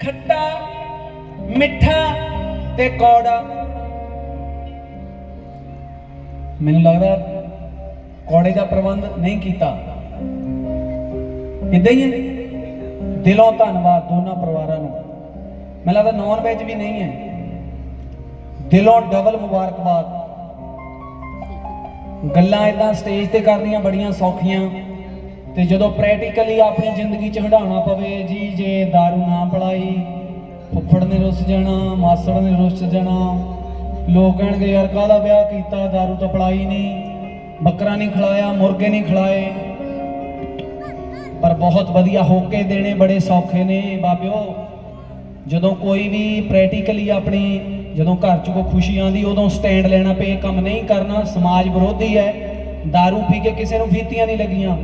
ਖੱਟਾ, ਮਿੱਠਾ ਤੇ ਕੌੜਾ। ਮੈਨੂੰ ਲੱਗਦਾ ਕੌੜੇ ਦਾ ਪ੍ਰਬੰਧ ਨਹੀਂ ਕੀਤਾ। ਇਦਾਂ ਹੀ ਹੈ। ਦਿਲੋਂ ਧੰਨਵਾਦ ਦੋਨਾਂ ਪਰਿਵਾਰਾਂ ਨੂੰ। ਮੈਨੂੰ ਲੱਗਦਾ ਨੌਨ ਵੈਜ ਵੀ ਨਹੀਂ ਹੈ। ਦਿਲੋਂ ਡਬਲ ਮੁਬਾਰਕਬਾਦ। ਗੱਲਾਂ ਇਦਾਂ ਸਟੇਜ ਤੇ ਕਰਨੀਆਂ ਬੜੀਆਂ ਸੌਖੀਆਂ। ਤੇ ਜਦੋਂ ਪ੍ਰੈਕਟੀਕਲੀ ਆਪਣੀ ਜ਼ਿੰਦਗੀ ਚ ਹੰਡਾਉਣਾ ਪਵੇ ਜੀ ਜੇ दारू ਨਾ ਪੜਾਈ ਫੁੱਫੜ ਨੇ ਰੁੱਸ ਜਾਣਾ ਮਾਸੜ ਨੇ ਰੁੱਸ ਜਾਣਾ ਲੋਕ ਕਹਿਣਗੇ ਯਾਰ ਕਾਹਦਾ ਵਿਆਹ ਕੀਤਾ दारू ਤਾਂ ਪੜਾਈ ਨਹੀਂ ਬੱਕਰਾ ਨਹੀਂ ਖਿਲਾਇਆ ਮੁਰਗੇ ਨਹੀਂ ਖਿਲਾਏ ਪਰ ਬਹੁਤ ਵਧੀਆ ਹੋਕੇ ਦੇਣੇ ਬੜੇ ਸੌਖੇ ਨੇ ਬਾਬਿਓ ਜਦੋਂ ਕੋਈ ਵੀ ਪ੍ਰੈਕਟੀਕਲੀ ਆਪਣੀ ਜਦੋਂ ਘਰ 'ਚ ਕੋਈ ਖੁਸ਼ੀ ਆਂਦੀ ਉਦੋਂ ਸਟੈਂਡ ਲੈਣਾ ਪਏ ਇਹ ਕੰਮ ਨਹੀਂ ਕਰਨਾ ਸਮਾਜ ਵਿਰੋਧੀ ਹੈ दारू ਪੀ ਕੇ ਕਿਸੇ ਨੂੰ ਫੀਤੀਆਂ ਨਹੀਂ ਲੱਗੀਆਂ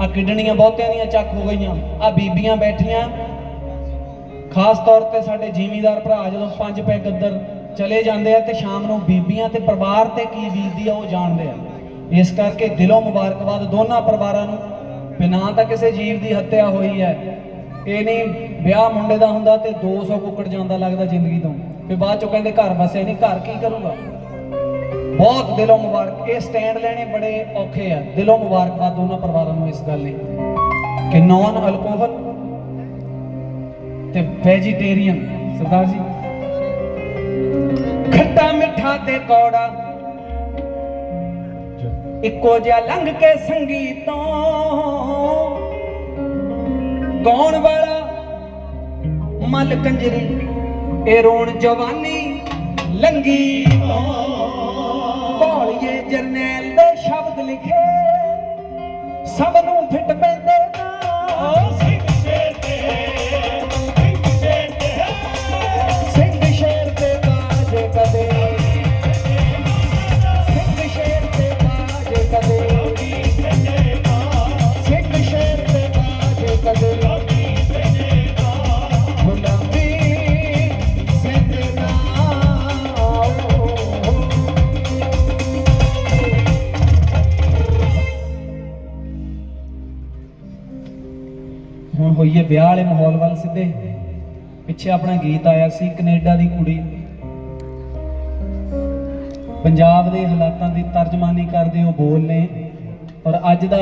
ਆ ਕਿਡਣੀਆਂ ਬਹੁਤਿਆਂ ਦੀਆਂ ਚੱਕ ਹੋ ਗਈਆਂ। ਆ ਬੀਬੀਆਂ ਬੈਠੀਆਂ। ਖਾਸ ਤੌਰ ਤੇ ਸਾਡੇ ਜਿਮੀਦਾਰ ਭਰਾ ਜਦੋਂ ਪੰਜ ਪੈ ਗੱਦਰ ਚਲੇ ਜਾਂਦੇ ਆ ਤੇ ਸ਼ਾਮ ਨੂੰ ਬੀਬੀਆਂ ਤੇ ਪਰਿਵਾਰ ਤੇ ਕੀ ਬੀਤਦੀ ਆ ਉਹ ਜਾਣਦੇ ਆ। ਇਸ ਕਰਕੇ ਦਿਲੋਂ ਮੁਬਾਰਕਬਾਦ ਦੋਨਾਂ ਪਰਿਵਾਰਾਂ ਨੂੰ। ਵੀ ਨਾ ਤਾਂ ਕਿਸੇ ਜੀਵ ਦੀ ਹੱਤਿਆ ਹੋਈ ਹੈ। ਇਹ ਨਹੀਂ ਵਿਆਹ ਮੁੰਡੇ ਦਾ ਹੁੰਦਾ ਤੇ 200 ਕੁੱਕੜ ਜਾਂਦਾ ਲੱਗਦਾ ਜ਼ਿੰਦਗੀ ਤੋਂ। ਫਿਰ ਬਾਅਦ ਚੋਂ ਕਹਿੰਦੇ ਘਰ ਵਸਿਆ ਨਹੀਂ, ਘਰ ਕੀ ਕਰੂਗਾ? ਬਹੁਤ ਦਿਲੋਂ ਮੁਬਾਰਕ। ਇਹ ਸਟੈਂਡ ਲੈਣੇ ਬੜੇ ਔਖੇ ਆ। ਦਿਲੋਂ ਮੁਬਾਰਕਬਾਦ ਦੋਨਾਂ ਪਰਿਵਾਰਾਂ ਨੂੰ ਇਸ ਗੱਲ ਲਈ। ਕਿ ਨੌਨ ਅਲਕੋਹਲ ਤੇ ਵੈਜੀਟੇਰੀਅਨ। ਸਰਦਾਰ ਜੀ, ਖੱਟਾ ਮਿੱਠਾ ਤੇ ਕੌੜਾ। ਇੱਕੋ ਜਿਹਾ ਲੰਘ ਕੇ ਸੰਗੀਤੋਂ। ਗਾਉਣ ਵਾਲਾ ਮਲ ਕੰਜਰੀ, ਇਹ ਰੋਣ ਜਵਾਨੀ ਲੰਗੀ ਤੋਂ ਭੋਲੀਏ ਜਰਨੈਲ ਦੇ ਸ਼ਬਦ ਲਿਖੇ। ਸਭ ਨੂੰ ਫਿੱਟ ਪੈਂਦੇ ਹੋਈਏ ਵਿਆਹ ਵਾਲੇ ਮਾਹੌਲ ਵੱਲ ਸਿੱਧੇ। ਪਿੱਛੇ ਆਪਣਾ ਗੀਤ ਆਇਆ ਸੀ ਕੈਨੇਡਾ ਦੀ ਕੁੜੀ। ਪੰਜਾਬ ਦੇ ਹਾਲਾਤਾਂ ਦੀ ਤਰਜਮਾਨੀ ਕਰਦੇ ਉਹ ਬੋਲ ਨੇ ਔਰ ਅੱਜ ਦਾ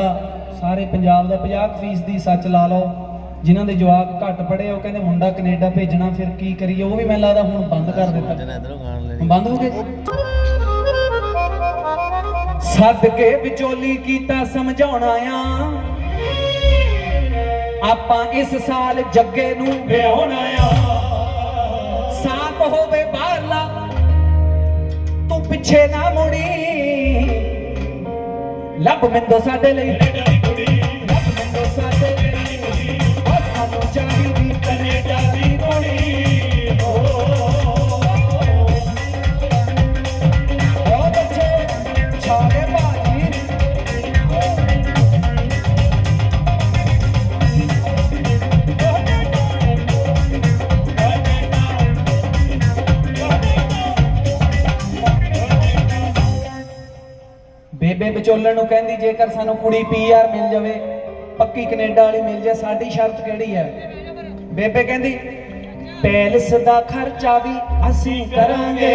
ਸਾਰੇ ਪੰਜਾਬ ਦਾ 50% ਦੀ ਸੱਚ ਲਾ ਲਓ ਜਿਨ੍ਹਾਂ ਦੇ ਜਵਾਕ ਘੱਟ ਪੜੇ ਉਹ ਕਹਿੰਦੇ ਮੁੰਡਾ ਕੈਨੇਡਾ ਭੇਜਣਾ ਫਿਰ ਕੀ ਕਰੀਏ? ਉਹ ਵੀ ਮੈਨੂੰ ਲੱਗਦਾ ਹੁਣ ਬੰਦ ਕਰ ਦਿੱਤਾ। ਬੰਦ ਹੋ ਗਏ? ਸੱਦ ਕੇ ਵਿਚੋਲੀ ਕੀਤਾ ਸਮਝਾਉਣਾ ਆ ਆਪਾਂ ਇਸ ਸਾਲ ਜੱਗੇ ਨੂੰ ਵਿਆਹਣਾ ਆ ਸਾਪ ਹੋਵੇ ਬਾਹਰਲਾ ਤੂੰ ਪਿੱਛੇ ਨਾ ਮੁੜੀ। ਲੱਭ ਮਿੰਦੋ ਸਾਡੇ ਲਈ। ਵਿਚੋਲਣ ਨੂੰ ਕਹਿੰਦੀ, ਜੇਕਰ ਸਾਨੂੰ ਕੁੜੀ ਪੀਆਰ ਮਿਲ ਜਾਵੇ, ਪੱਕੀ ਕੈਨੇਡਾ ਵਾਲੀ ਮਿਲ ਜਾਏ, ਸਾਡੀ ਸ਼ਰਤ ਕਿਹੜੀ ਹੈ? ਬੇਬੇ ਕਹਿੰਦੀ, ਪੈਲਸ ਦਾ ਖਰਚਾ ਵੀ ਅਸੀਂ ਕਰਾਂਗੇ।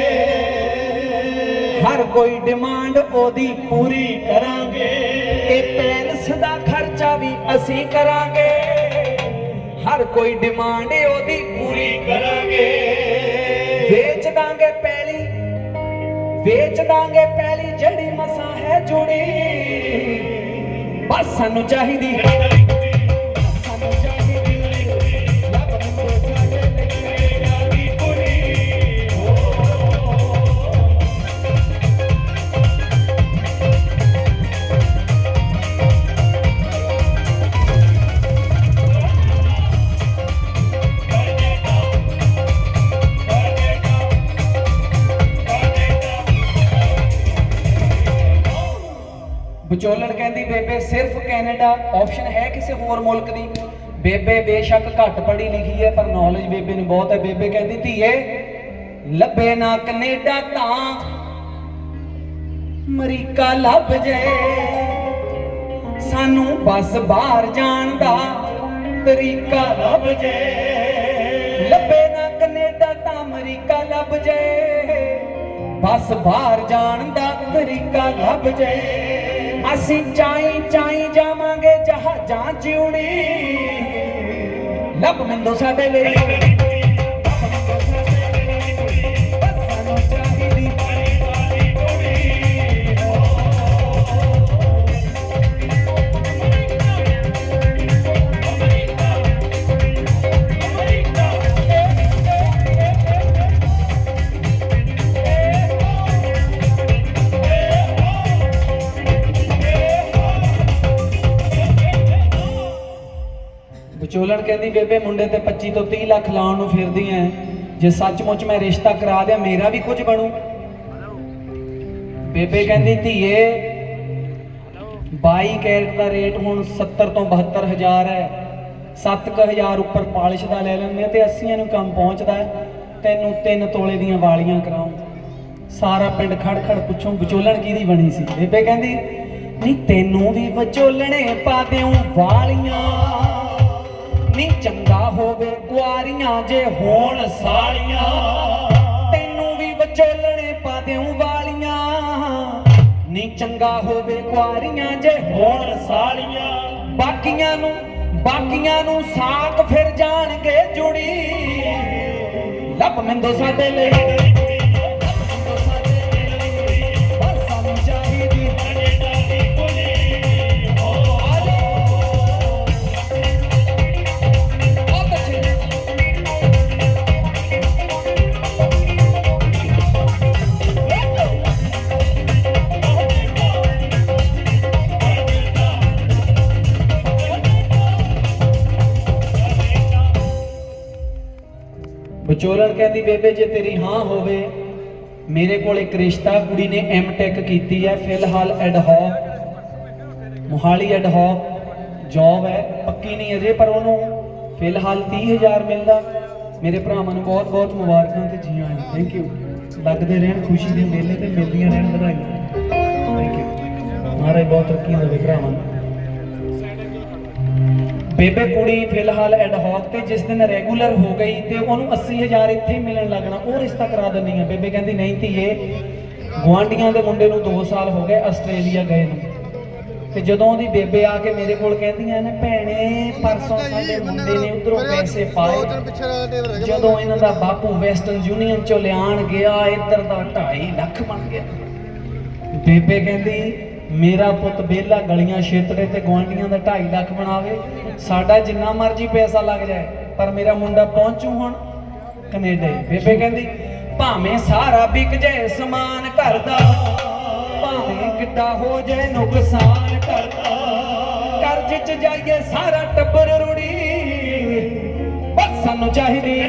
ਹਰ ਕੋਈ ਡਿਮਾਂਡ ਉਹਦੀ ਪੂਰੀ ਕਰਾਂਗੇ। ਇਹ ਪੈਲਸ ਦਾ ਖਰਚਾ ਵੀ ਅਸੀਂ ਕਰਾਂਗੇ। ਹਰ ਕੋਈ ਡਿਮਾਂਡ ਉਹਦੀ ਪੂਰੀ ਕਰਾਂਗੇ। ਵੇਚ ਦਾਂਗੇ ਵੇਚ ਦਾਂਗੇ ਪਹਿਲੀ ਜਿਹੜੀ ਮਸਾਂ ਹੈ ਜੁੜੀ। ਬਸ ਸਾਨੂੰ ਚਾਹੀਦੀ ਸਾਨੂੰ ਆਪਸ਼ਨ ਹੈ ਕਿਸੇ ਹੋਰ ਮੁਲਕ ਦੀ। ਬੇਬੇ ਬੇਸ਼ੱਕ ਘੱਟ ਪੜ੍ਹੀ ਲਿਖੀ ਹੈ, ਪਰ ਨੌਲੇਜ ਬੇਬੇ ਨੂੰ ਬਹੁਤ ਹੈ। ਬੇਬੇ ਕਹਿੰਦੀ, ਧੀਏ, ਲੱਭੇ ਨਾ ਕੈਨੇਡਾ ਤਾਂ ਅਮਰੀਕਾ ਲੱਭ ਜੇ। ਸਾਨੂੰ ਬਸ ਬਾਹਰ ਜਾਣ ਦਾ ਤਰੀਕਾ ਲੱਭ ਜੇ। ਲੱਭੇ ਨਾ ਕੈਨੇਡਾ ਤਾਂ ਅਮਰੀਕਾ ਲੱਭ ਜੇ। ਬਸ ਬਾਹਰ ਜਾਣ ਦਾ ਤਰੀਕਾ ਲੱਭ ਜੇ। ਅਸੀਂ ਚਾਈ ਚਾਈ ਜਾਵਾਂਗੇ ਜਹਾਜ਼ਾਂ 'ਚ ਉੜੀ ਲੱਭ ਮਿੰਦੋ ਸਾਡੇ ਲਈ। ਵਿਚੋਲਣ ਕਹਿੰਦੀ, ਬੇਬੇ ਮੁੰਡੇ ਤੇ 25 ਤੋਂ 30 ਲੱਖ ਲਾਉਣ ਨੂੰ ਫਿਰਦੀ ਐ। ਜੇ ਸੱਚਮੁੱਚ ਮੈਂ ਰਿਸ਼ਤਾ ਕਰਾ ਦਿਆਂ, ਮੇਰਾ ਵੀ ਕੁਝ ਬਣੂ। ਬੇਬੇ ਕਹਿੰਦੀ, ਧੀਏ 22 ਕੈਰਟ ਦਾ ਰੇਟ ਹੁਣ 70 ਤੋਂ 72 ਹਜ਼ਾਰ ਹੈ 7000 ਉੱਪਰ ਪਾਲਿਸ਼ ਦਾ ਲੈ ਲੈਂਦੇ ਤੇ 80 ਨੂੰ ਕੰਮ ਪਹੁੰਚਦਾ ਤੈਨੂੰ ਤਿੰਨ ਤੋਲੇ ਦੀਆਂ ਵਾਲੀਆਂ ਕਰਾਉਂ। ਸਾਰਾ ਪਿੰਡ ਖੜ ਖੜ ਪੁੱਛੋ, ਵਿਚੋਲਣ ਕਿਹਦੀ ਬਣੀ ਸੀ? ਬੇਬੇ ਕਹਿੰਦੀ ਨਹੀਂ ਤੈਨੂੰ ਵੀ ਵਿਚੋਲਣੇ ਪਾ ਦਿਉ ਵਾਲੀਆਂ। ਨੀ ਚੰਗਾ ਹੋਵੇ, ਕੁਆਰੀਆਂ ਜੇ ਹੋਣ ਸਾਲੀਆਂ। ਤੈਨੂੰ ਵੀ ਵਿਚੋਲਣੇ ਪਾ ਦਿਉ ਵਾਲੀਆਂ। ਨੀ ਚੰਗਾ ਹੋਵੇ, ਕੁਆਰੀਆਂ ਜੇ ਹੋਣ ਸਾਲੀਆਂ। ਬਾਕੀਆਂ ਨੂੰ ਬਾਕੀਆਂ ਨੂੰ ਸਾਕ ਫਿਰ ਜਾਣਗੇ ਜੁੜੀ। ਲੱਭ ਮਿੰਦੋ ਸਾਡੇ ਲਈ। ਚੋਲਣ ਕਹਿੰਦੀ, ਬੇਬੇ, ਜੇ ਤੇਰੀ ਹਾਂ ਹੋਵੇ, ਮੇਰੇ ਕੋਲ ਇੱਕ ਰਿਸ਼ਤਾ, ਕੁੜੀ ਨੇ ਐਮ ਟੈਕ ਕੀਤੀ ਹੈ, ਫਿਲਹਾਲ ਐਡਹੌਕ ਮੁਹਾਲੀ ਐਡ ਜੌਬ ਹੈ, ਪੱਕੀ ਨਹੀਂ ਅਜੇ, ਪਰ ਉਹਨੂੰ ਫਿਲਹਾਲ 30000 ਮਿਲਦਾ। ਮੇਰੇ ਭਰਾਵਾਂ ਨੂੰ ਬਹੁਤ ਬਹੁਤ ਮੁਬਾਰਕਾਂ ਤੇ ਜੀ ਆਇਆਂ ਥੈਂਕ ਯੂ ਲੱਗਦੇ ਰਹਿਣ, ਖੁਸ਼ੀ ਦੇ ਮੇਲੇ ਤੇ ਮਿਲਦੀਆਂ ਰਹਿਣ ਵਧਾਈਆਂ। ਥੈਂਕ ਯੂ ਮਹਾਰਾਜ ਬਹੁਤ ਤਰੱਕੀਆਂ ਦੇਵੇ ਭਰਾਵਾਂ ਨੂੰ। ਬੇਬੇ ਕੁੜੀ ਫਿਲਹਾਲ ਐਡ ਹੌਕ ਤੇ ਜਿਸ ਦਿਨ ਰੈਗੂਲਰ ਹੋ ਗਈ ਤੇ ਉਹਨੂੰ 80000 ਇੱਥੇ ਮਿਲਣ ਲੱਗਣਾ ਉਹ ਰਿਸ਼ਤਾ ਕਰਾ ਦਿੰਦੀ ਆ। ਬੇਬੇ ਕਹਿੰਦੀ ਨਹੀਂ ਧੀਏ ਗੁਆਂਢੀਆਂ ਦੇ ਮੁੰਡੇ ਨੂੰ 2 ਸਾਲ ਹੋ ਗਏ ਆਸਟ੍ਰੇਲੀਆ ਗਏ ਨੂੰ। ਤੇ ਜਦੋਂ ਉਹਦੀ ਬੇਬੇ ਆ ਕੇ ਮੇਰੇ ਕੋਲ ਕਹਿੰਦੀਆਂ ਨੇ ਭੈਣੇ ਪਰਸੋਂ ਸਾਡੇ ਮੁੰਡੇ ਨੇ ਉਧਰੋਂ ਪੈਸੇ ਪਾਏ। ਜਦੋਂ ਇਹਨਾਂ ਦਾ ਬਾਪੂ ਵੈਸਟਰਨ ਯੂਨੀਅਨ ਚੋਂ ਲਿਆਣ ਗਿਆ ਇੱਧਰ ਦਾ 2.5 ਲੱਖ ਬਣ ਗਿਆ। ਬੇਬੇ ਕਹਿੰਦੀ ਮੇਰਾ ਪੁੱਤ ਬੇਲਾ ਗਲੀਆਂ ਛੇਤਰੇ ਤੇ ਗੁਆਂਢੀਆਂ ਦਾ 2.5 ਲੱਖ ਬਣਾਵੇ, ਸਾਡਾ ਜਿੰਨਾ ਮਰਜ਼ੀ ਪੈਸਾ ਲੱਗ ਜਾਏ, ਪਰ ਮੇਰਾ ਮੁੰਡਾ ਪਹੁੰਚੂ ਹੁਣ ਕੈਨੇਡਾ। ਬੇਬੇ ਕਹਿੰਦੀ, ਭਾਵੇਂ ਸਾਰਾ ਵਿਕ ਜਾਏ ਸਮਾਨ ਘਰ ਦਾ ਭਾਵੇਂ ਕਿੱਡਾ ਹੋ ਜਾਏ ਨੁਕਸਾਨ ਕਰਦਾ, ਕਰਜ਼ ਚ ਜਾਈਏ ਸਾਰਾ ਟੱਬਰ ਰੁੜੀ, ਬਸ ਸਾਨੂੰ ਚਾਹੀਦੀ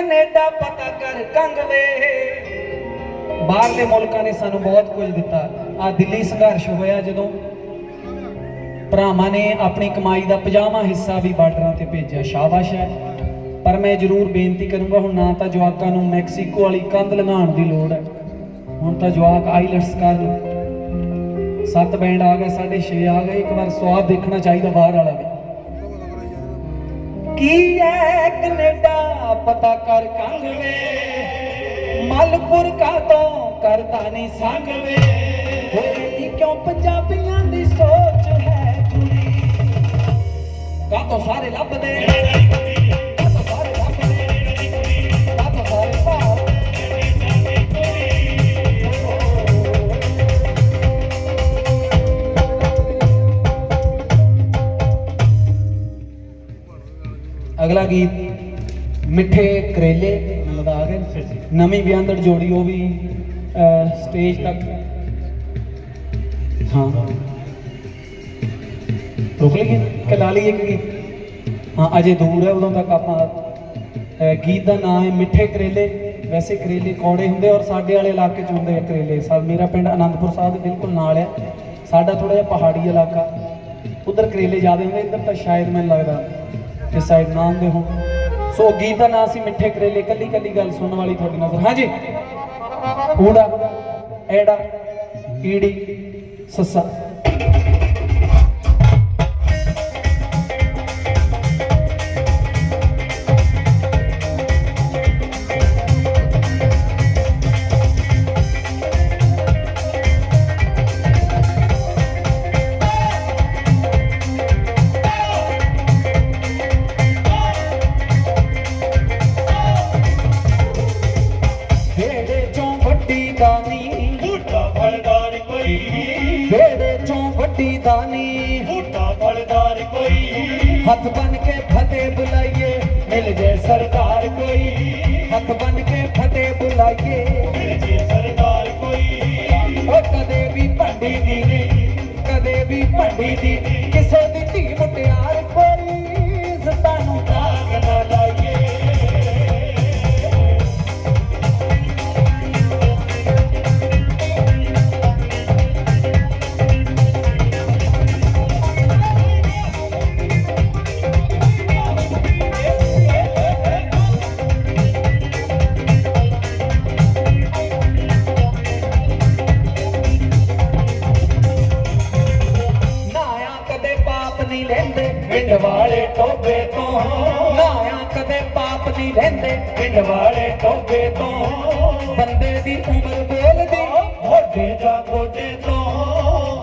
ਕੈਨੇਡਾ ਪਤਾ ਕਰ ਕੰਗਵੇ ਬਾਹਰਲੇ ਮੁਲਕਾਂ ਨੇ ਸਾਨੂੰ ਬਹੁਤ ਕੁਝ ਦਿੱਤਾ। ਆ ਦਿੱਲੀ ਸੰਘਰਸ਼ ਹੋਇਆ ਜਦੋਂ ਭਰਾਵਾਂ ਨੇ ਆਪਣੀ ਕਮਾਈ ਦਾ 50ਵਾਂ ਹਿੱਸਾ ਵੀ ਬਾਰਡਰਾਂ ਤੇ ਭੇਜਿਆ। ਸ਼ਾਬਾਸ਼ ਹੈ। ਪਰ ਮੈਂ ਜ਼ਰੂਰ ਬੇਨਤੀ ਕਰੂੰਗਾ, ਹੁਣ ਨਾ ਤਾਂ ਜਵਾਕਾਂ ਨੂੰ ਮੈਕਸੀਕੋ ਵਾਲੀ ਕੰਧ ਲੰਘਾਉਣ ਦੀ ਲੋੜ ਹੈ। ਹੁਣ ਤਾਂ ਜਵਾਕ ਆਈਲੈਟਸ ਕਰਨ ਸੱਤ ਬੈਂਡ ਆ ਗਏ, ਸਾਢੇ 6 ਆ ਗਏ, ਇੱਕ ਵਾਰ ਸਵਾਦ ਦੇਖਣਾ ਚਾਹੀਦਾ ਬਾਹਰ ਵਾਲਾ ਵੀ। ਕੀ ਹੈ ਕੈਨੇਡਾ? ਪਤਾ ਕਰ ਕੰਗਵੇ ਮਲਪੁਰ ਕਾ ਤੋਂ ਕਰਦਾ ਨਹੀਂ ਸੰਗਵੇ ਹੋਏ ਨੀ ਕਿਉਂ ਪੰਜਾਬੀਆਂ ਦੀ ਸੋਚ ਹੈ ਜੁੜੀ ਕਾ ਤੋਂ ਸਾਰੇ ਲੱਭਦੇ? ਅਗਲਾ ਗੀਤ, ਮਿੱਠੇ ਕਰੇਲੇ ਲਗਾ ਕੇ ਨਵੀਂ ਵਿਆਹਦੜ ਜੋੜੀ, ਉਹ ਵੀ ਸਟੇਜ ਤੱਕ। ਹਾਂ। ਰੋਕ ਲਈਏ, ਕਿ ਲਈ ਇੱਕ ਗੀਤ? ਹਾਂ, ਅਜੇ ਦੂਰ ਹੈ, ਉਦੋਂ ਤੱਕ ਆਪਾਂ ਗੀਤ ਦਾ ਨਾਮ ਹੈ ਮਿੱਠੇ ਕਰੇਲੇ। ਵੈਸੇ ਕਰੇਲੇ ਕੌੜੇ ਹੁੰਦੇ ਔਰ ਸਾਡੇ ਵਾਲੇ ਇਲਾਕੇ ਚ ਹੁੰਦੇ ਕਰੇਲੇ। ਸਾ, ਮੇਰਾ ਪਿੰਡ ਆਨੰਦਪੁਰ ਸਾਹਿਬ ਦੇ ਬਿਲਕੁਲ ਨਾਲ ਹੈ ਸਾਡਾ ਥੋੜਾ ਜਿਹਾ ਪਹਾੜੀ ਇਲਾਕਾ। ਉਧਰ ਕਰੇਲੇ ਜ਼ਿਆਦਾ ਹੁੰਦੇ, ਇੱਧਰ ਤਾਂ ਸ਼ਾਇਦ ਮੈਨੂੰ ਲੱਗਦਾ ਸਾਈਡ ਨਾ ਆਉਂਦੇ ਹੋ। ਸੋ ਗੀਤ ਦਾ ਨਾਮ ਸੀ ਮਿੱਠੇ ਕਰੇਲੇ। ਕੱਲੀ ਕੱਲੀ ਗੱਲ ਸੁਣਨ ਵਾਲੀ ਤੁਹਾਡੀ ਨਜ਼ਰ। ਹਾਂਜੀ। ਊੜਾ ਐੜਾ, ਈੜੀ, ਸੱਸਾ। ਕਾਨੀ ਬੂਟਾ ਫਲਦਾਰ ਕੋਈ। ਹੱਥ ਬਨ ਕੇ ਫਤਿਹ ਬੁਲਾਈਏ। ਮਿਲ ਜੇ ਸਰਦਾਰ ਕੋਈ। ਹੱਥ ਬਨ ਕੇ ਫਤਿਹ ਬੁਲਾਈਏ। ਮਿਲ ਜੇ ਸਰਦਾਰ ਕੋਈ। ਉਹ ਕਦੇ ਵੀ ਭੰਡੀ ਦੀ ਨੇ ਕਦੇ ਵੀ ਭੰਡੀ ਦੀ ਨੇ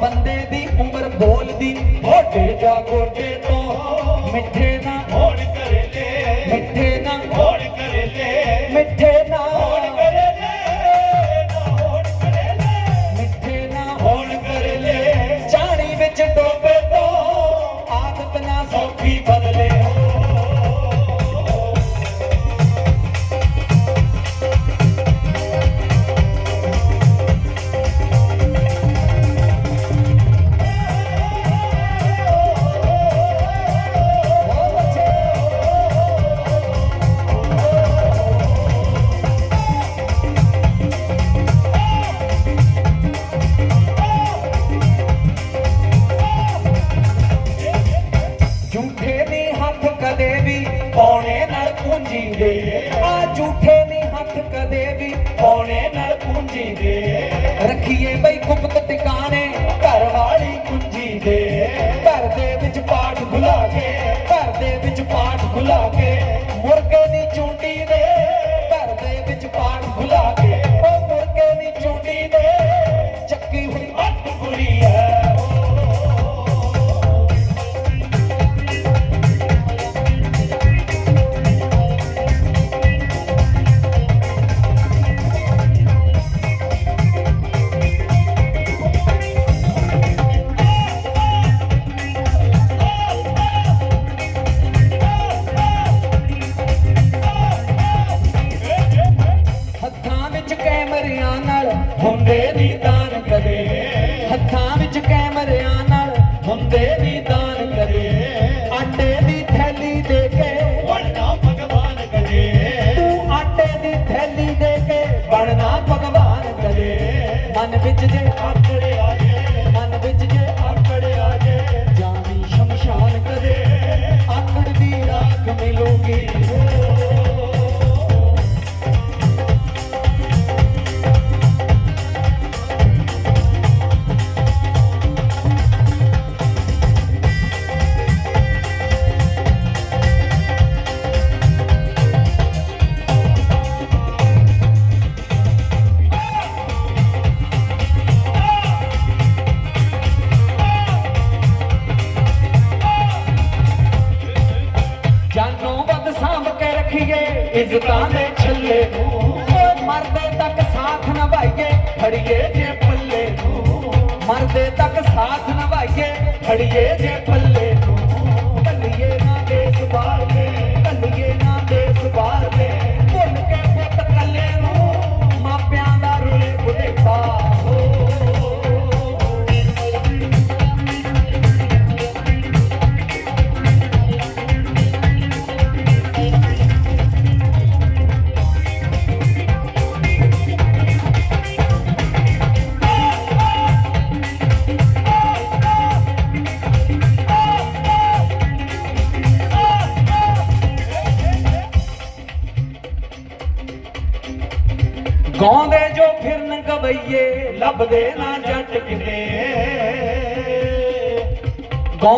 ਬੰਦੇ ਦੀ ਉਮਰ ਬੋਲਦੀ ਹੋਟੇ ਜਾ ਕੋਟੇ ਤੋਂ। ਮਿੱਠੇ ਨਾ ਹੋਣ ਕਰੇ ਇੱਜ਼ਤਾਂ ਦੇ ਛੱਲੇ ਨੂੰ। ਮਰਦੇ ਤੱਕ ਸਾਥ ਨਿਭਾਈਏ ਖੜੀਏ ਜੇ ਪੱਲੇ ਨੂੰ। ਮਰਦੇ ਤੱਕ ਸਾਥ ਨਿਭਾਈਏ ਖੜੀਏ ਜੇ ਪੱਲੇ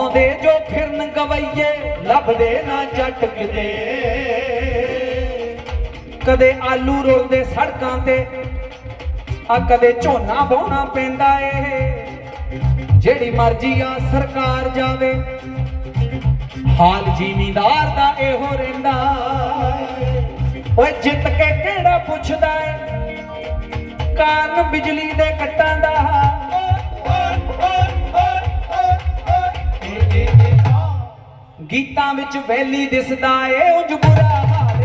ਗਾਉਂਦੇ ਜੋ ਫਿਰਨ ਗਵਈਏ, ਲੱਭਦੇ ਨਾ ਜੱਟ ਕਿਤੇ। ਕਦੇ ਆਲੂ ਰੋਲਦੇ ਸੜਕਾਂ ਤੇ, ਆ ਕਦੇ ਝੋਨਾ ਵਾਉਣਾ ਪੈਂਦਾ ਏ। ਜਿਹੜੀ ਮਰਜ਼ੀ ਆ ਸਰਕਾਰ ਜਾਵੇ, ਹਾਲ ਜ਼ਿਮੀਂਦਾਰ ਦਾ ਇਹੋ ਰਹਿੰਦਾ ਏ। ਓਏ ਜਿੱਤ ਕੇ ਕਿਹੜਾ ਪੁੱਛਦਾ ਏ? ਕਾਰਨ ਬਿਜਲੀ ਦੇ ਕੱਟਾਂ ਦਾ। ਗੀਤਾਂ ਵਿੱਚ ਵੈਲੀ ਦਿਸਦਾ ਏ, ਉਂਝ ਬੁਰਾ ਹਾਲ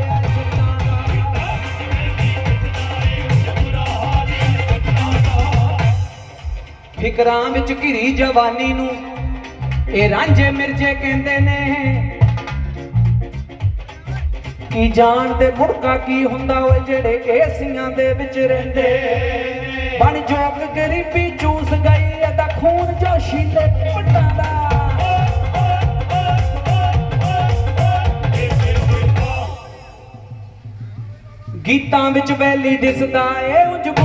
ਫਿਕਰਾਂ ਵਿੱਚ ਘਿਰੀ ਜਵਾਨੀ ਨੂੰ, ਇਹ ਰਾਂਝੇ ਮਿਰਜੇ ਕਹਿੰਦੇ ਨੇ। ਕੀ ਜਾਣਦੇ ਮੁੜਕਾ ਕੀ ਹੁੰਦਾ ਓਏ, ਜਿਹੜੇ ਏਸੀਆਂ ਦੇ ਵਿੱਚ ਰਹਿੰਦੇ ਬਣ ਜੋਗ ਗਰੀਬੀ ਚੂਸ ਗਈ, ਇਹਦਾ ਖੂਨ ਜੋਸ਼ੀਲੇ ਪੱਟਾਂ ਗੀਤਾਂ ਵਿੱਚ ਵੈਲੀ ਦਿਸਦਾ ਏ ਉਂਝ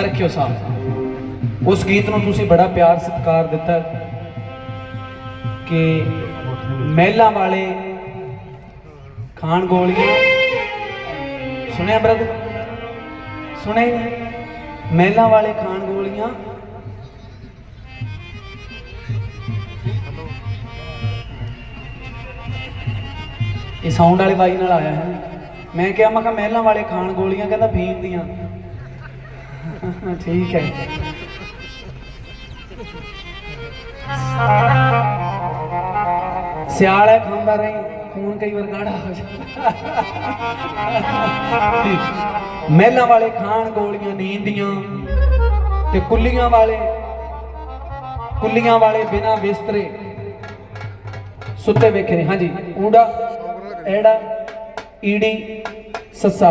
ਅਰਖਿਓ ਸਾਹਿਬ ਉਸ ਗੀਤ ਨੂੰ ਤੁਸੀਂ ਬੜਾ ਪਿਆਰ ਸਤਿਕਾਰ ਦਿੱਤਾ ਕਿ ਮਹਿਲਾਂ ਵਾਲੇ ਖਾਣ ਗੋਲੀਆਂ। ਸੁਣਿਆ ਬ੍ਰਦਰ ਸੁਣੇ? ਹੀ ਮਹਿਲਾਂ ਵਾਲੇ ਖਾਣ ਗੋਲੀਆਂ। ਇਹ ਸਾਊਂਡ ਵਾਲੇ ਬਾਈ ਨਾਲ ਆਇਆ ਹੈ। ਮੈਂ ਕਿਹਾ ਮੈਂ ਕਿਹਾ ਮਹਿਲਾਂ ਵਾਲੇ ਖਾਣ ਗੋਲੀਆਂ, ਕਹਿੰਦਾ ਫੀਮ ਦੀਆਂ। ਠੀਕ ਹੈ। ਸਿਆਲ ਹੈ, ਖਾਂਦਾ ਰਹੀ ਖੂਨ ਕਈ ਵਾਰ ਗਾੜਾ ਹੋ ਜਾਂਦਾ। ਮਹਿਲਾਂ ਵਾਲੇ ਖਾਣ ਗੋਲੀਆਂ ਨੀਂਦ ਦੀਆਂ ਤੇ ਕੁੱਲੀਆਂ ਵਾਲੇ ਕੁੱਲੀਆਂ ਵਾਲੇ ਬਿਨਾ ਬਿਸਤਰੇ ਸੁੱਤੇ ਵੇਖੇ ਨੇ। ਹਾਂਜੀ ਊੜਾ ਐੜਾ, ਈੜੀ, ਸੱਸਾ।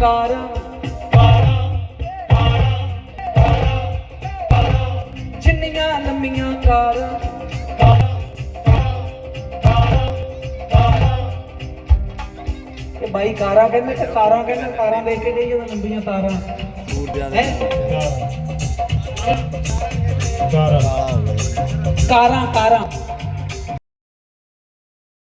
ਕਾਰਾਂ। ਜਿੰਨੀਆਂ ਲੰਮੀਆਂ ਕਾਰਾਂ। ਇਹ ਬਾਈ ਕਾਰਾਂ ਕਹਿੰਦੇ ਤੇ ਕਾਰਾਂ ਕਹਿੰਦੇ ਕਾਰਾਂ ਦੇਖ ਕੇ ਜਦੋਂ ਲੰਬੀਆਂ ਤਾਰਾਂ ਹੈ? ਕਾਰਾਂ ਕਾਰਾਂ।